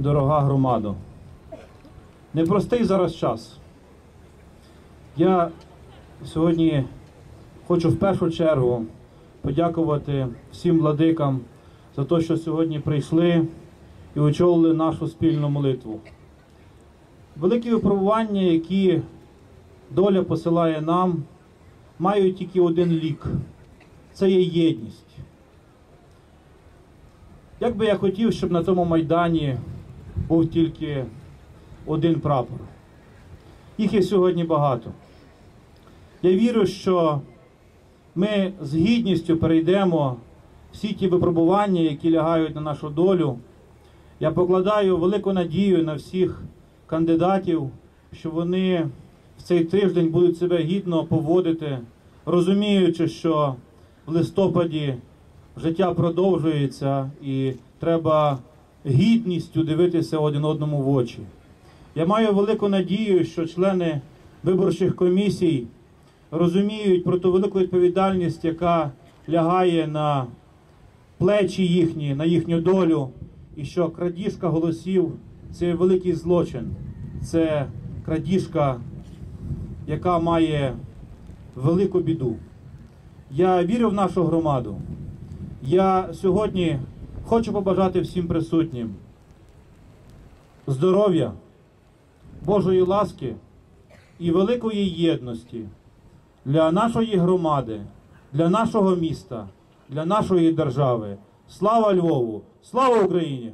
дорога громадо. Непростий зараз час. Я сьогодні хочу в першу чергу подякувати всім владикам за те, що сьогодні прийшли і очолили нашу спільну молитву. Великі випробування, які доля посилає нам, мають тільки один лік це є єдність. Як би я хотів, щоб на тому майдані був тільки один прапор. Їх є сьогодні багато. Я вірю, що ми з гідністю перейдемо всі ті випробування, які лягають на нашу долю. Я покладаю велику надію на всіх кандидатів, що вони в цей тиждень будуть себе гідно поводити, розуміючи, що в листопаді життя продовжується і треба гідністю дивитися один одному в очі. Я маю велику надію, що члени виборчих комісій розуміють про ту велику відповідальність, яка лягає на плечі їхні, на їхню долю, і що крадіжка голосів це великий злочин, це крадіжка, яка має велику біду. Я вірю в нашу громаду. Я сьогодні хочу побажати всім присутнім здоров'я, Божої ласки і великої єдності для нашої громади, для нашого міста, для нашої держави. Слава Львову! Слава Україні!